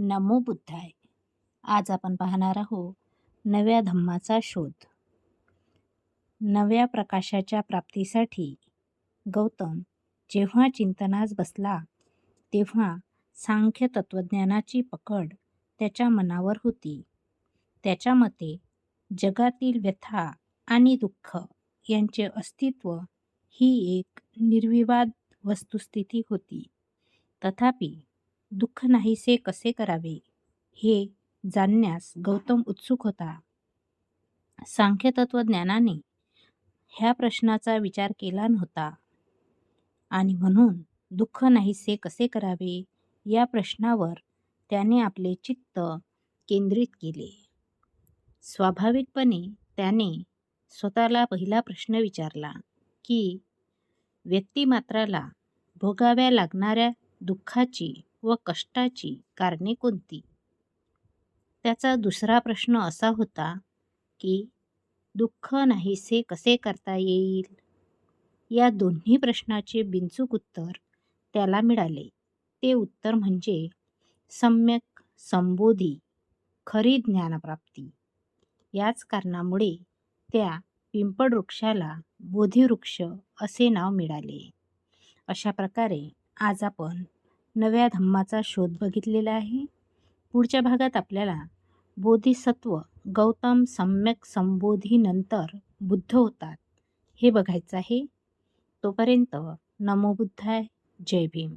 नमो बुद्धाय. आज आपण पाहणार आहोत नव्या धम्माचा शोध. नव्या प्रकाशाच्या प्राप्तीसाठी गौतम जेव्हा चिंतनास बसला तेव्हा सांख्य तत्त्वज्ञानाची पकड त्याच्या मनावर होती. त्याच्या मते जगातील व्यथा आणि दुःख यांचे अस्तित्व ही एक निर्विवाद वस्तुस्थिती होती. तथापि दुःख नाहीसे कसे करावे? हे जाणण्यास गौतम उत्सुक होता. सांख्यतत्वज्ञानाने ह्या प्रश्नाचा विचार केला नव्हता. आणि म्हणून दुःख नाहीसे कसे करावे? या प्रश्नावर त्याने आपले चित्त केंद्रित केले. स्वाभाविकपणे त्याने स्वतःला पहिला प्रश्न विचारला की व्यक्तिमात्राला भोगाव्या लागणाऱ्या दुःखाची व कष्टाची कारणे कोणती? त्याचा दुसरा प्रश्न असा होता की दुःख नाहीसे कसे करता येईल? या दोन्ही प्रश्नाचे बिनचूक उत्तर त्याला मिळाले. ते उत्तर म्हणजे सम्यक संबोधी खरी ज्ञानप्राप्ती. याच कारणामुळे त्या पिंपळ वृक्षाला बोधिवृक्ष असे नाव मिळाले. अशा प्रकारे आज आपण नव्या धम्माचा शोध बघितलेला आहे. पुढच्या भागात आपल्याला बोधिसत्व गौतम सम्यक संबोधीनंतर बुद्ध होतात हे बघायचं आहे. तोपर्यंत नमो बुद्धाय. जय भीम.